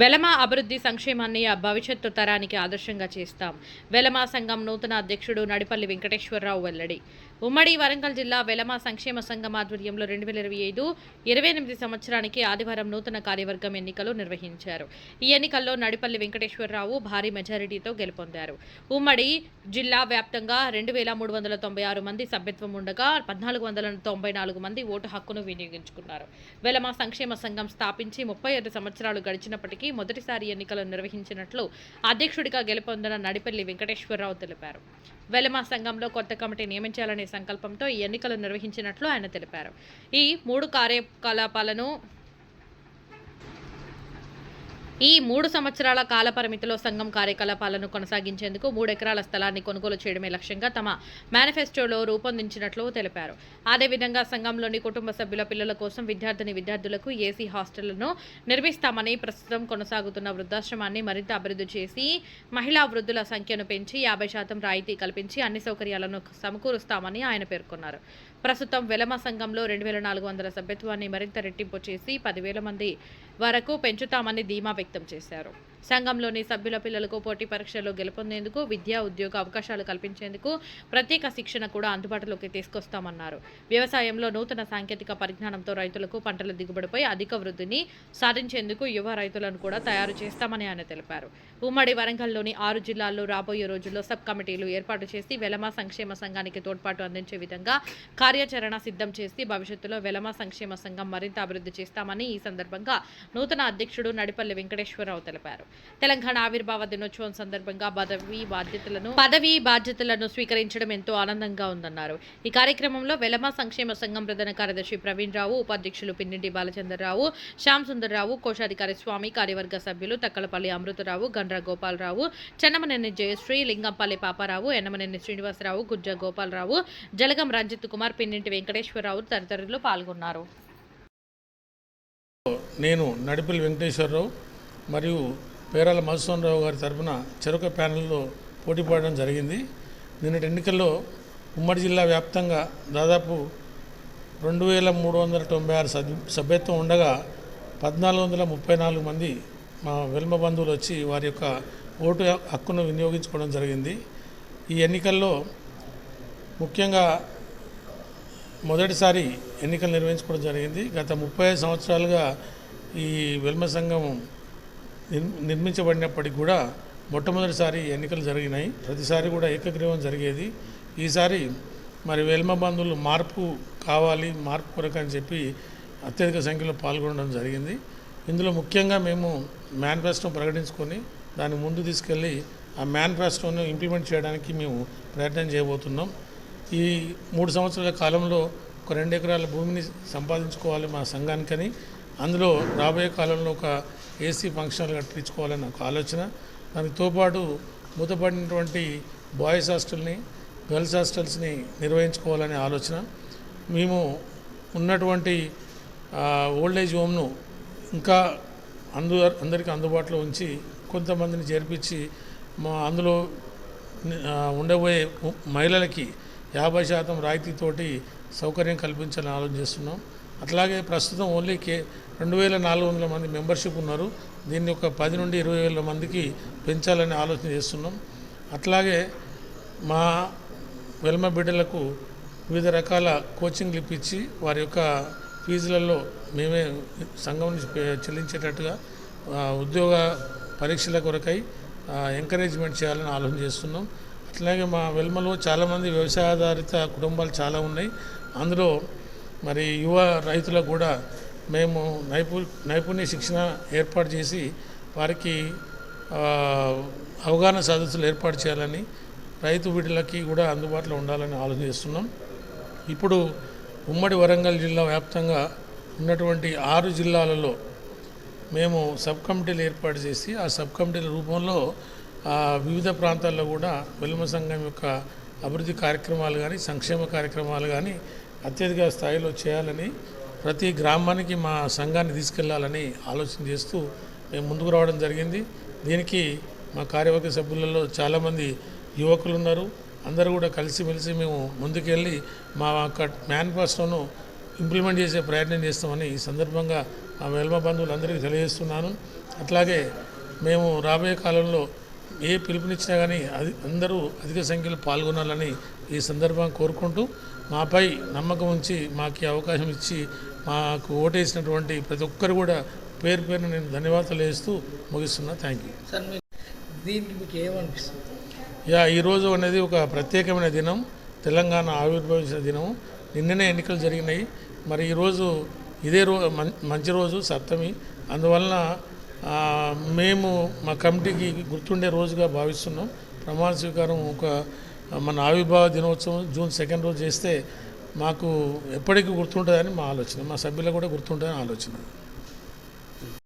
వెలమ అభివృద్ధి సంక్షేమాన్ని ఆ భవిష్యత్తు తరానికి ఆదర్శంగా చేస్తాం. వెలమ సంఘం నూతన అధ్యక్షుడు నడిపల్లి వెంకటేశ్వరరావు వెల్లడి. ఉమ్మడి వరంగల్ జిల్లా వెలమ సంక్షేమ సంఘం ఆధ్వర్యంలో రెండు వేల ఇరవై ఐదు ఇరవై ఎనిమిది సంవత్సరానికి ఆదివారం నూతన కార్యవర్గం ఎన్నికలు నిర్వహించారు. ఈ ఎన్నికల్లో నడిపల్లి వెంకటేశ్వరరావు భారీ మెజారిటీతో గెలుపొందారు. ఉమ్మడి జిల్లా వ్యాప్తంగా రెండు వేల మూడు వందల తొంభై ఆరు మంది సభ్యత్వం ఉండగా పద్నాలుగు వందల తొంభై నాలుగు మంది ఓటు హక్కును వినియోగించుకున్నారు. వెలమ సంక్షేమ సంఘం స్థాపించి ముప్పై ఐదు సంవత్సరాలు గడిచినప్పటికీ మొదటిసారి ఎన్నికలు నిర్వహించినట్లు అధ్యక్షుడిగా గెలుపొందిన నడిపల్లి వెంకటేశ్వరరావు తెలిపారు. వెలమ సంఘంలో కొత్త కమిటీ నియమించాలనే సంకల్పంతో ఈ ఎన్నికలు నిర్వహించినట్లు ఆయన తెలిపారు. ఈ మూడు కార్యకలాపాలను ఈ మూడు సంవత్సరాల కాల పరిమితిలో సంఘం కార్యకలాపాలను కొనసాగించేందుకు మూడు ఎకరాల స్థలాన్ని కొనుగోలు చేయడమే లక్ష్యంగా తమ మేనిఫెస్టోలో రూపొందించినట్లు తెలిపారు. అదేవిధంగా సంఘంలోని కుటుంబ సభ్యుల పిల్లల కోసం విద్యార్థిని విద్యార్థులకు ఏసీ హాస్టళ్ళను నిర్మిస్తామని ప్రస్తుతం కొనసాగుతున్న వృద్ధాశ్రమాన్ని మరింత అభివృద్ధి చేసి మహిళా వృద్ధుల సంఖ్యను పెంచి యాభై శాతం రాయితీ కల్పించి అన్ని సౌకర్యాలను సమకూరుస్తామని ఆయన పేర్కొన్నారు. ప్రస్తుతం వెలమ సంఘంలో రెండు వేల నాలుగు వందల సభ్యత్వాన్ని మరింత రెట్టింపు చేసి పదివేల మంది వరకు పెంచుతామని ధీమా వ్యక్తం చేశారు. సంఘంలోని సభ్యుల పిల్లలకు పోటీ పరీక్షల్లో గెలుపొందేందుకు విద్యా ఉద్యోగ అవకాశాలు కల్పించేందుకు ప్రత్యేక శిక్షణ కూడా అందుబాటులోకి తీసుకొస్తామన్నారు. వ్యవసాయంలో నూతన సాంకేతిక పరిజ్ఞానంతో రైతులకు పంటల దిగుబడిపై అధిక వృద్ధిని సాధించేందుకు యువ రైతులను కూడా తయారు చేస్తామని ఆయన తెలిపారు. ఉమ్మడి వరంగల్లోని ఆరు జిల్లాల్లో రాబోయే రోజుల్లో సబ్ కమిటీలు ఏర్పాటు చేసి వెలమ సంక్షేమ సంఘానికి తోడ్పాటు అందించే విధంగా కార్యాచరణ సిద్ధం చేసి భవిష్యత్తులో వెలమ సంక్షేమ సంఘం మరింత అభివృద్ధి చేస్తామని ఈ సందర్భంగా నూతన అధ్యక్షుడు నడిపల్లి వెంకటేశ్వరరావు తెలిపారు. తెలంగాణ ఆవిర్భావ దినోత్సవం సందర్భంగా పదవి బాధ్యతలను పదవి బాధ్యతలను స్వీకరించడం ఎంతో ఆనందంగా ఉందన్నారు. ఈ కార్యక్రమంలో వెలమ సంక్షేమ సంఘం ప్రధాన కార్యదర్శి ప్రవీణ్ రావు ఉపాధ్యక్షులు పిన్నింటి బాలచంద్రరావు శ్యామ్ సుందర్రావు కోశాధికారి స్వామి కార్యవర్గ సభ్యులు తక్కలపల్లి అమృతరావు గండ్ర గోపాలరావు చెన్నమనేని జయశ్రీ లింగంపల్లి పాపారావు ఎన్నమనేని శ్రీనివాసరావు గుజ్జ గోపాలరావు జలగం రంజిత్ కుమార్ పిన్నింటి వెంకటేశ్వరరావు తదితరులు పాల్గొన్నారు. నేను నడిపిల్ వెంకటేశ్వరరావు మరియు పేరాల మధుసూదనరావు గారి తరఫున చెరుక ప్యానెల్లో పోటీ పడడం జరిగింది. నిన్నటి ఎన్నికల్లో ఉమ్మడి జిల్లా వ్యాప్తంగా దాదాపు రెండు వేల మూడు వందల తొంభై ఆరు సభ్య సభ్యత్వం ఉండగా పద్నాలుగు వందల ముప్పై నాలుగు మంది మా వెల్మ బంధువులు వచ్చి వారి యొక్క ఓటు హక్కును వినియోగించుకోవడం జరిగింది. ఈ ఎన్నికల్లో ముఖ్యంగా మొదటిసారి ఎన్నికలు నిర్వహించుకోవడం జరిగింది. గత ముప్పై ఐదు సంవత్సరాలుగా ఈ వెల్మ సంఘం నిర్మించబడినప్పటికి కూడా మొట్టమొదటిసారి ఎన్నికలు జరిగినాయి. ప్రతిసారి కూడా ఏకగ్రీవం జరిగేది. ఈసారి మరి వెల్మ బంధువులు మార్పు కావాలి మార్పు కొరకు అని చెప్పి అత్యధిక సంఖ్యలో పాల్గొనడం జరిగింది. ఇందులో ముఖ్యంగా మేము మేనిఫెస్టో ప్రకటించుకొని దాన్ని ముందు తీసుకెళ్ళి ఆ మేనిఫెస్టోను ఇంప్లిమెంట్ చేయడానికి మేము ప్రయత్నం చేయబోతున్నాం. ఈ మూడు సంవత్సరాల కాలంలో ఒక రెండు ఎకరాల భూమిని సంపాదించుకోవాలి మా సంఘానికని అందులో రాబోయే కాలంలో ఒక ఏసీ ఫంక్షన్ కట్టించుకోవాలని ఒక ఆలోచన. దానితో పాటు మూతపడినటువంటి బాయ్స్ హాస్టల్ని గర్ల్స్ హాస్టల్స్ని నిర్వహించుకోవాలనే ఆలోచన. మేము ఉన్నటువంటి ఓల్డ్ ఏజ్ హోమ్ను ఇంకా అందు అందరికీ అందుబాటులో ఉంచి కొంతమందిని చేర్పించి మా అందులో ఉండబోయే మహిళలకి యాభై శాతం రాయితీతోటి సౌకర్యం కల్పించాలని ఆలోచిస్తున్నాం అట్లాగే ప్రస్తుతం ఓన్లీ కే రెండు వేల నాలుగు వందల మంది మెంబర్షిప్ ఉన్నారు. దీన్ని ఒక పది నుండి ఇరవై వేల మందికి పెంచాలని ఆలోచన చేస్తున్నాం. అట్లాగే మా వెల్మ బిడ్డలకు వివిధ రకాల కోచింగ్లు ఇప్పించి వారి యొక్క ఫీజులలో మేమే సంఘం నుంచి చెల్లించేటట్టుగా ఉద్యోగ పరీక్షల కొరకై ఎంకరేజ్మెంట్ చేయాలని ఆలోచన చేస్తున్నాం. అట్లాగే మా వెల్మలో చాలామంది వ్యవసాయాధారిత కుటుంబాలు చాలా ఉన్నాయి. అందులో మరి యువ రైతులకు కూడా మేము నైపు నైపుణ్య శిక్షణ ఏర్పాటు చేసి వారికి అవగాహన సదస్సులు ఏర్పాటు చేయాలని రైతు బిడ్డలకి కూడా అందుబాటులో ఉండాలని ఆలోచన చేస్తున్నాం. ఇప్పుడు ఉమ్మడి వరంగల్ జిల్లా వ్యాప్తంగా ఉన్నటువంటి ఆరు జిల్లాలలో మేము సబ్ కమిటీలు ఏర్పాటు చేసి ఆ సబ్ కమిటీల రూపంలో ఆ, వివిధ ప్రాంతాల్లో కూడా వెలుమ సంఘం యొక్క అభివృద్ధి కార్యక్రమాలు కానీ సంక్షేమ కార్యక్రమాలు కానీ అత్యధిక స్థాయిలో చేయాలని ప్రతి గ్రామానికి మా సంఘాన్ని తీసుకెళ్ళాలని ఆలోచన చేస్తూ మేము ముందుకు రావడం జరిగింది. దీనికి మా కార్యవర్గ సభ్యులలో చాలామంది యువకులు ఉన్నారు అందరూ కూడా కలిసిమెలిసి మేము ముందుకెళ్ళి మా యొక్క మేనిఫెస్టోను ఇంప్లిమెంట్ చేసే ప్రయత్నం చేస్తామని ఈ సందర్భంగా మా వెల్మ బంధువులందరికీ తెలియజేస్తున్నాను. అట్లాగే మేము రాబోయే కాలంలో ఏ పిలుపునిచ్చినా కానీ అది అందరూ అధిక సంఖ్యలో పాల్గొనాలని ఈ సందర్భంగా కోరుకుంటూ మాపై నమ్మకం ఉంచి మాకు అవకాశం ఇచ్చి మాకు ఓటేసినటువంటి ప్రతి ఒక్కరు కూడా పేరు పేరున నేను ధన్యవాదాలు వేస్తూ ముగిస్తున్నా. థ్యాంక్ యూ సార్ దీనికి మీకు ఏమనిపిస్తుంది? యా ఈరోజు అనేది ఒక ప్రత్యేకమైన దినం. తెలంగాణ ఆవిర్భవించిన దినం. నిన్ననే ఎన్నికలు జరిగినాయి. మరి ఈరోజు ఇదే రో మంచి రోజు సప్తమి. అందువలన మేము మా కమిటీకి గుర్తుండే రోజుగా భావిస్తున్నాం. ప్రమాణ స్వీకారం ఒక మన ఆవిర్భావ దినోత్సవం జూన్ సెకండ్ రోజు చేస్తే మాకు ఎప్పటికీ గుర్తుంటుందని మా ఆలోచన. మా సభ్యులకు కూడా గుర్తుంటుందని ఆలోచన.